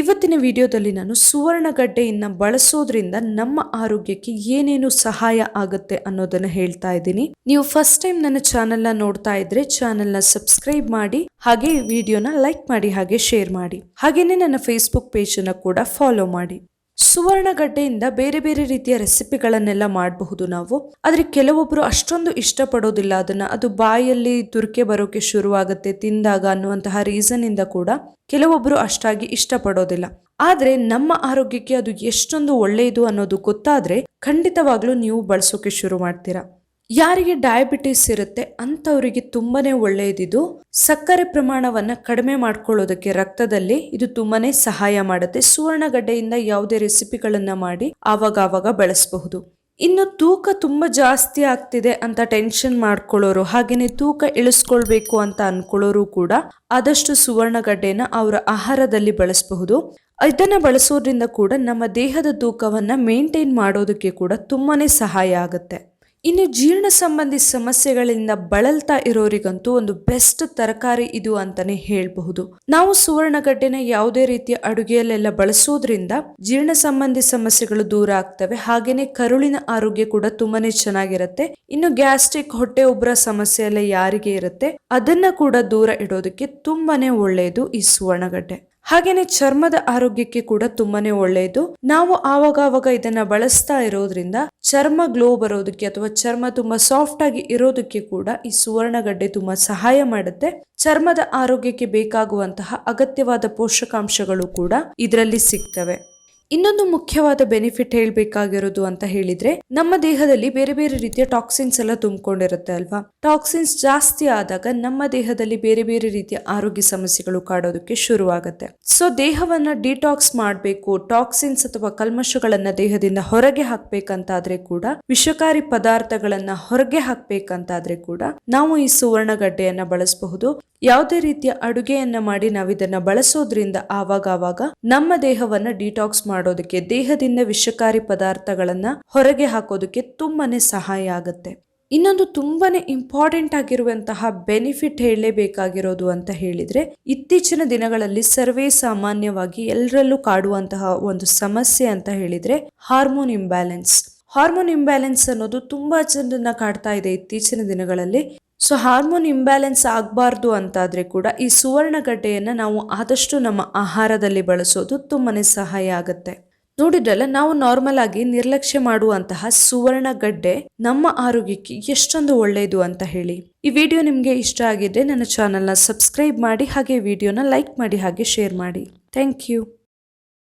ಇವತ್ತಿನ ವಿಡಿಯೋದಲ್ಲಿ ನಾನು ಸುವರ್ಣಗಡ್ಡೆಯನ್ನು ಬಳಸೋದ್ರಿಂದ ನಮ್ಮ ಆರೋಗ್ಯಕ್ಕೆ ಏನೇನು ಸಹಾಯ ಆಗುತ್ತೆ ಅನ್ನೋದನ್ನ ಹೇಳ್ತಾ ಇದ್ದೀನಿ. ನೀವು ಫಸ್ಟ್ ಟೈಮ್ ನನ್ನ ಚಾನೆಲ್ನ ನೋಡ್ತಾ ಇದ್ರೆ ಚಾನೆಲ್ನ ಸಬ್ಸ್ಕ್ರೈಬ್ ಮಾಡಿ, ಹಾಗೆ ವಿಡಿಯೋನ ಲೈಕ್ ಮಾಡಿ, ಹಾಗೆ ಶೇರ್ ಮಾಡಿ. ಹಾಗೇನೆ ನನ್ನ ಫೇಸ್ಬುಕ್ ಪೇಜನ್ನು ಕೂಡ ಫಾಲೋ ಮಾಡಿ. ಸುವರ್ಣಗಡ್ಡೆಯಿಂದ ಬೇರೆ ಬೇರೆ ರೀತಿಯ ರೆಸಿಪಿಗಳನ್ನೆಲ್ಲ ಮಾಡಬಹುದು ನಾವು. ಆದರೆ ಕೆಲವೊಬ್ಬರು ಅಷ್ಟೊಂದು ಇಷ್ಟಪಡೋದಿಲ್ಲ ಅದನ್ನ. ಅದು ಬಾಯಲ್ಲಿ ತುರ್ಕೆ ಬರೋಕೆ ಶುರುವಾಗುತ್ತೆ, ತಿಂದಾಗ ಅನ್ನುವಂತಹ ರೀಸನ್ ಇಂದ ಕೂಡ ಕೆಲವೊಬ್ಬರು ಅಷ್ಟಾಗಿ ಇಷ್ಟಪಡೋದಿಲ್ಲ. ಆದರೆ ನಮ್ಮ ಆರೋಗ್ಯಕ್ಕೆ ಅದು ಎಷ್ಟೊಂದು ಒಳ್ಳೆಯದು ಅನ್ನೋದು ಗೊತ್ತಾದ್ರೆ ಖಂಡಿತವಾಗ್ಲೂ ನೀವು ಬಳಸೋಕೆ ಶುರು ಮಾಡ್ತೀರಾ. ಯಾರಿಗೆ ಡಯಾಬಿಟಿಸ್ ಇರುತ್ತೆ ಅಂಥವರಿಗೆ ತುಂಬಾನೇ ಒಳ್ಳೆಯದಿದು. ಸಕ್ಕರೆ ಪ್ರಮಾಣವನ್ನ ಕಡಿಮೆ ಮಾಡ್ಕೊಳ್ಳೋದಕ್ಕೆ ರಕ್ತದಲ್ಲಿ ಇದು ತುಂಬಾನೇ ಸಹಾಯ ಮಾಡುತ್ತೆ. ಸುವರ್ಣಗಡ್ಡೆಯಿಂದ ಯಾವುದೇ ರೆಸಿಪಿಗಳನ್ನ ಮಾಡಿ ಆವಾಗ ಆವಾಗ ಬಳಸಬಹುದು. ಇನ್ನು ತೂಕ ತುಂಬ ಜಾಸ್ತಿ ಆಗ್ತಿದೆ ಅಂತ ಟೆನ್ಷನ್ ಮಾಡ್ಕೊಳ್ಳೋರು, ಹಾಗೇನೆ ತೂಕ ಇಳಿಸ್ಕೊಳ್ಬೇಕು ಅಂತ ಅನ್ಕೊಳ್ಳೋರು ಕೂಡ ಆದಷ್ಟು ಸುವರ್ಣಗಡ್ಡೆನ ಅವರ ಆಹಾರದಲ್ಲಿ ಬಳಸಬಹುದು. ಇದನ್ನು ಬಳಸೋದ್ರಿಂದ ಕೂಡ ನಮ್ಮ ದೇಹದ ತೂಕವನ್ನು ಮೇಂಟೈನ್ ಮಾಡೋದಕ್ಕೆ ಕೂಡ ತುಂಬಾನೇ ಸಹಾಯ ಆಗುತ್ತೆ. ಇನ್ನು ಜೀರ್ಣ ಸಂಬಂಧಿ ಸಮಸ್ಯೆಗಳಿಂದ ಬಳಲ್ತಾ ಇರೋರಿಗಂತೂ ಒಂದು ಬೆಸ್ಟ್ ತರಕಾರಿ ಇದು ಅಂತಾನೆ ಹೇಳಬಹುದು. ನಾವು ಸುವರ್ಣಗಡ್ಡೆನ ಯಾವುದೇ ರೀತಿಯ ಅಡುಗೆಯಲ್ಲೆಲ್ಲ ಬಳಸೋದ್ರಿಂದ ಜೀರ್ಣ ಸಂಬಂಧಿ ಸಮಸ್ಯೆಗಳು ದೂರ ಆಗ್ತವೆ. ಹಾಗೇನೆ ಕರುಳಿನ ಆರೋಗ್ಯ ಕೂಡ ತುಂಬಾನೇ ಚೆನ್ನಾಗಿರುತ್ತೆ. ಇನ್ನು ಗ್ಯಾಸ್ಟ್ರಿಕ್ ಹೊಟ್ಟೆ ಉಬ್ಬರ ಸಮಸ್ಯೆ ಎಲ್ಲ ಯಾರಿಗೆ ಇರುತ್ತೆ, ಅದನ್ನ ಕೂಡ ದೂರ ಇಡೋದಕ್ಕೆ ತುಂಬಾನೇ ಒಳ್ಳೆಯದು ಈ ಸುವರ್ಣಗಡ್ಡೆ. ಹಾಗೇನೆ ಚರ್ಮದ ಆರೋಗ್ಯಕ್ಕೆ ಕೂಡ ತುಂಬಾನೇ ಒಳ್ಳೆಯದು. ನಾವು ಆವಾಗ ಆವಾಗ ಇದನ್ನ ಬಳಸ್ತಾ ಇರೋದ್ರಿಂದ ಚರ್ಮ ಗ್ಲೋ ಬರೋದಕ್ಕೆ ಅಥವಾ ಚರ್ಮ ತುಂಬಾ ಸಾಫ್ಟ್ ಆಗಿ ಇರೋದಕ್ಕೆ ಕೂಡ ಈ ಸುವರ್ಣಗಡ್ಡೆ ತುಂಬಾ ಸಹಾಯ ಮಾಡುತ್ತೆ. ಚರ್ಮದ ಆರೋಗ್ಯಕ್ಕೆ ಬೇಕಾಗುವಂತಹ ಅಗತ್ಯವಾದ ಪೋಷಕಾಂಶಗಳು ಕೂಡ ಇದರಲ್ಲಿ ಸಿಗ್ತವೆ. ಇನ್ನೊಂದು ಮುಖ್ಯವಾದ ಬೆನಿಫಿಟ್ ಹೇಳ್ಬೇಕಾಗಿರೋದು ಅಂತ ಹೇಳಿದ್ರೆ, ನಮ್ಮ ದೇಹದಲ್ಲಿ ಬೇರೆ ಬೇರೆ ರೀತಿಯ ಟಾಕ್ಸಿನ್ಸ್ ಎಲ್ಲ ತುಂಬಿಕೊಂಡಿರುತ್ತೆ ಅಲ್ವಾ? ಟಾಕ್ಸಿನ್ಸ್ ಜಾಸ್ತಿ ಆದಾಗ ನಮ್ಮ ದೇಹದಲ್ಲಿ ಬೇರೆ ಬೇರೆ ರೀತಿಯ ಆರೋಗ್ಯ ಸಮಸ್ಯೆಗಳು ಕಾಡೋದಕ್ಕೆ ಶುರುವಾಗುತ್ತೆ. ಸೊ ದೇಹವನ್ನ ಡಿಟಾಕ್ಸ್ ಮಾಡಬೇಕು ಟಾಕ್ಸಿನ್ಸ್ ಅಥವಾ ಕಲ್ಮಶಗಳನ್ನ ದೇಹದಿಂದ ಹೊರಗೆ ಹಾಕ್ಬೇಕಂತಾದ್ರೆ ಕೂಡ, ವಿಷಕಾರಿ ಪದಾರ್ಥಗಳನ್ನ ಹೊರಗೆ ಹಾಕ್ಬೇಕಂತಾದ್ರೆ ಕೂಡ, ನಾವು ಈ ಸುವರ್ಣಗಡ್ಡೆಯನ್ನ ಬಳಸಬಹುದು. ಯಾವುದೇ ರೀತಿಯ ಅಡುಗೆಯನ್ನ ಮಾಡಿ ನಾವು ಇದನ್ನ ಬಳಸೋದ್ರಿಂದ ಆವಾಗ ಆವಾಗ ನಮ್ಮ ದೇಹವನ್ನ ಡಿಟಾಕ್ಸ್ ಮಾಡೋದಕ್ಕೆ, ದೇಹದಿಂದ ವಿಷಕಾರಿ ಪದಾರ್ಥಗಳನ್ನ ಹೊರಗೆ ಹಾಕೋದಕ್ಕೆ ತುಂಬಾನೇ ಸಹಾಯ ಆಗುತ್ತೆ. ಇನ್ನೊಂದು ತುಂಬಾನೇ ಇಂಪಾರ್ಟೆಂಟ್ ಆಗಿರುವಂತಹ ಬೆನಿಫಿಟ್ ಹೇಳಲೇಬೇಕಾಗಿರೋದು ಅಂತ ಹೇಳಿದ್ರೆ, ಇತ್ತೀಚಿನ ದಿನಗಳಲ್ಲಿ ಸರ್ವೇ ಸಾಮಾನ್ಯವಾಗಿ ಎಲ್ಲರಲ್ಲೂ ಕಾಡುವಂತಹ ಒಂದು ಸಮಸ್ಯೆ ಅಂತ ಹೇಳಿದ್ರೆ ಹಾರ್ಮೋನ್ ಇಂಬ್ಯಾಲೆನ್ಸ್ ಹಾರ್ಮೋನ್ ಇಂಬ್ಯಾಲೆನ್ಸ್ ಅನ್ನೋದು ತುಂಬಾ ಜನರನ್ನ ಕಾಡ್ತಾ ಇದೆ ಇತ್ತೀಚಿನ ದಿನಗಳಲ್ಲಿ. ಸೊ ಹಾರ್ಮೋನ್ ಇಂಬ್ಯಾಲೆನ್ಸ್ ಆಗಬಾರ್ದು ಅಂತಾದರೆ ಕೂಡ ಈ ಸುವರ್ಣಗಡ್ಡೆಯನ್ನು ನಾವು ಆದಷ್ಟು ನಮ್ಮ ಆಹಾರದಲ್ಲಿ ಬಳಸೋದು ತುಂಬಾ ಸಹಾಯ ಆಗುತ್ತೆ. ನೋಡಿದ್ರಲ್ಲ, ನಾವು ನಾರ್ಮಲ್ ಆಗಿ ನಿರ್ಲಕ್ಷ್ಯ ಮಾಡುವಂತಹ ಸುವರ್ಣಗಡ್ಡೆ ನಮ್ಮ ಆರೋಗ್ಯಕ್ಕೆ ಎಷ್ಟೊಂದು ಒಳ್ಳೆಯದು ಅಂತ ಹೇಳಿ. ಈ ವಿಡಿಯೋ ನಿಮಗೆ ಇಷ್ಟ ಆಗಿದ್ರೆ ನನ್ನ ಚಾನಲ್ನ ಸಬ್ಸ್ಕ್ರೈಬ್ ಮಾಡಿ, ಹಾಗೆ ವಿಡಿಯೋನ ಲೈಕ್ ಮಾಡಿ, ಹಾಗೆ ಶೇರ್ ಮಾಡಿ. Thank you